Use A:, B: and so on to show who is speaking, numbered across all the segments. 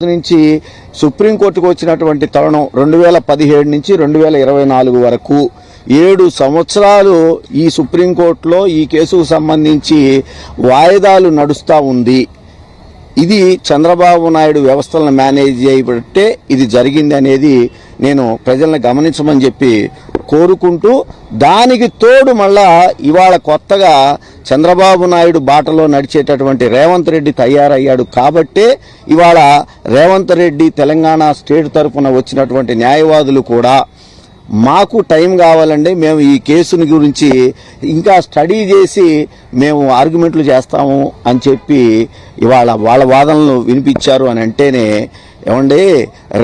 A: నుంచి సుప్రీంకోర్టుకు వచ్చినటువంటి తరుణం రెండు వేల పదిహేడు నుంచి రెండు వేల ఇరవై నాలుగు వరకు ఏడు సంవత్సరాలు ఈ సుప్రీంకోర్టులో ఈ కేసుకు సంబంధించి వాయిదాలు నడుస్తూ ఉంది. ఇది చంద్రబాబు నాయుడు వ్యవస్థలను మేనేజ్ చేయబట్టే ఇది జరిగింది అనేది నేను ప్రజలను గమనించమని చెప్పి కోరుకుంటూ దానికి తోడు మళ్ళా ఇవాళ కొత్తగా చంద్రబాబు నాయుడు బాటలో నడిచేటటువంటి రేవంత్ రెడ్డి తయారయ్యాడు కాబట్టే ఇవాళ రేవంత్ రెడ్డి తెలంగాణ స్టేట్ తరఫున వచ్చినటువంటి న్యాయవాదులు కూడా మాకు టైం కావాలండి మేము ఈ కేసుని గురించి ఇంకా స్టడీ చేసి మేము ఆర్గ్యుమెంట్లు చేస్తాము అని చెప్పి ఇవాళ వాళ్ళ వాదనలు వినిపించారు అని అంటేనే ఏమండి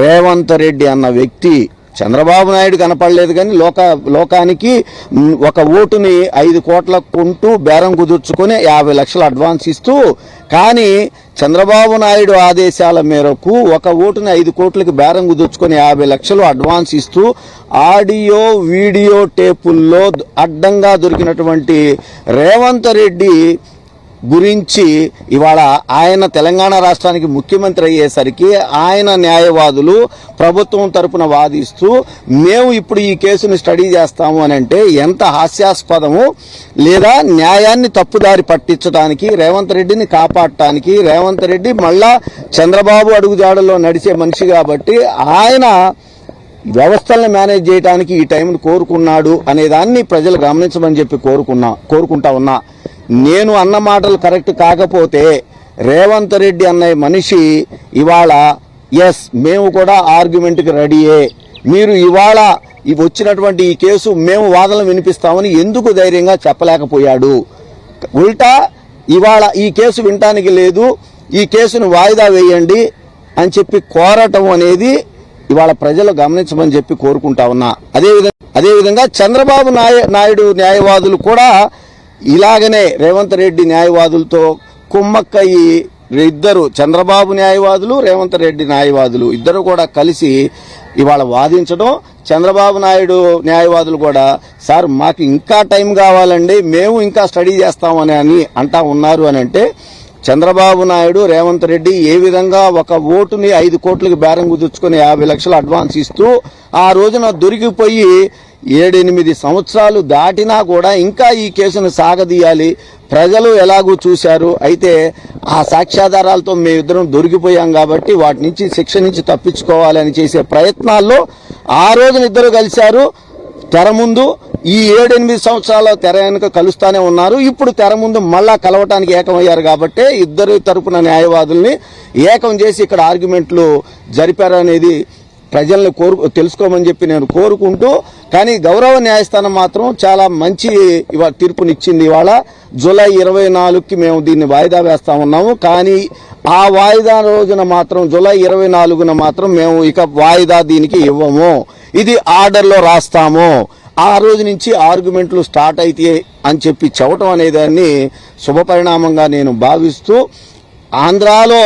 A: రేవంత్ రెడ్డి అన్న వ్యక్తి చంద్రబాబు నాయుడు కనపడలేదు కానీ లోక లోకానికి ఒక ఓటుని ఐదు కోట్లకు కొంటూ బేరం కుదుర్చుకొని యాభై లక్షలు అడ్వాన్స్ ఇస్తూ కానీ చంద్రబాబు నాయుడు ఆదేశాల మేరకు ఒక ఓటుని ఐదు కోట్లకి బేరం కుదుర్చుకొని యాభై లక్షలు అడ్వాన్స్ ఇస్తూ ఆడియో వీడియో టేపుల్లో అడ్డంగా దొరికినటువంటి రేవంత్ రెడ్డి గురించి ఇవాళ ఆయన తెలంగాణ రాష్ట్రానికి ముఖ్యమంత్రి అయ్యేసరికి ఆయన న్యాయవాదులు ప్రభుత్వం తరపున వాదిస్తూ మేము ఇప్పుడు ఈ కేసుని స్టడీ చేస్తాము అని అంటే ఎంత హాస్యాస్పదము లేదా న్యాయాన్ని తప్పుదారి పట్టించడానికి రేవంత్ రెడ్డిని కాపాడటానికి రేవంత్ రెడ్డి మళ్ళా చంద్రబాబు అడుగుజాడల్లో నడిచే మనిషి కాబట్టి ఆయన వ్యవస్థలను మేనేజ్ చేయడానికి ఈ టైంను కోరుకున్నాడు అనే దాన్ని ప్రజలు గమనించమని చెప్పి కోరుకున్నా కోరుకుంటా ఉన్నా. నేను అన్న మాటలు కరెక్ట్ కాకపోతే రేవంత్ రెడ్డి అనే మనిషి ఇవాళ ఎస్ మేము కూడా ఆర్గ్యుమెంట్కి రెడీయే. మీరు ఇవాళ వచ్చినటువంటి ఈ కేసు మేము వాదనలు వినిపిస్తామని ఎందుకు ధైర్యంగా చెప్పలేకపోయాడు? ఉల్టా ఇవాళ ఈ కేసు వినటానికి లేదు ఈ కేసును వాయిదా వేయండి అని చెప్పి కోరటం అనేది ఇవాళ ప్రజలు గమనించమని చెప్పి కోరుకుంటా ఉన్నా. అదేవిధంగా అదేవిధంగా చంద్రబాబు నాయ నాయుడు న్యాయవాదులు కూడా ఇలాగనే రేవంత్ రెడ్డి న్యాయవాదులతో కుమ్మక్కయ్యి ఇద్దరు చంద్రబాబు న్యాయవాదులు రేవంత్ రెడ్డి న్యాయవాదులు ఇద్దరు కూడా కలిసి ఇవాళ వాదించడం చంద్రబాబు నాయుడు న్యాయవాదులు కూడా సార్ మాకు ఇంకా టైం కావాలండి మేము ఇంకా స్టడీ చేస్తామని అని అంటా ఉన్నారు అని అంటే చంద్రబాబు నాయుడు రేవంత్ రెడ్డి ఏ విధంగా ఒక ఓటుని ఐదు కోట్లకి బేరం కుదుర్చుకొని యాభై లక్షలు అడ్వాన్స్ ఇస్తూ ఆ రోజున దొరికిపోయి ఏడెనిమిది సంవత్సరాలు దాటినా కూడా ఇంకా ఈ కేసును సాగదీయాలి. ప్రజలు ఎలాగూ చూశారు. అయితే ఆ సాక్ష్యాధారాలతో మేమిద్దరం దొరికిపోయాం కాబట్టి వాటి నుంచి శిక్ష నుంచి తప్పించుకోవాలని చేసే ప్రయత్నాల్లో ఆ రోజున ఇద్దరు కలిశారు. తెర ముందు ఈ ఏడెనిమిది సంవత్సరాల తెర వెనుక కలుస్తానే ఉన్నారు. ఇప్పుడు తెర ముందు మళ్ళా కలవటానికి ఏకమయ్యారు కాబట్టి ఇద్దరు తరపున న్యాయవాదుల్ని ఏకం చేసి ఇక్కడ ఆర్గ్యుమెంట్లు జరిపారనేది ప్రజల్ని కోరు తెలుసుకోమని చెప్పి నేను కోరుకుంటూ కానీ గౌరవ న్యాయస్థానం మాత్రం చాలా మంచి ఇవాళ తీర్పునిచ్చింది ఇవాళ. జూలై ఇరవై నాలుగుకి మేము దీన్ని వాయిదా వేస్తా ఉన్నాము. కానీ ఆ వాయిదా రోజున మాత్రం జూలై ఇరవై నాలుగున మాత్రం మేము ఇక వాయిదా దీనికి ఇవ్వము. ఇది ఆర్డర్లో రాస్తాము. ఆ రోజు నుంచి ఆర్గ్యుమెంట్లు స్టార్ట్ అయితే అని చెప్పి చెప్పటం అనేదాన్ని శుభపరిణామంగా నేను భావిస్తూ ఆంధ్రాలో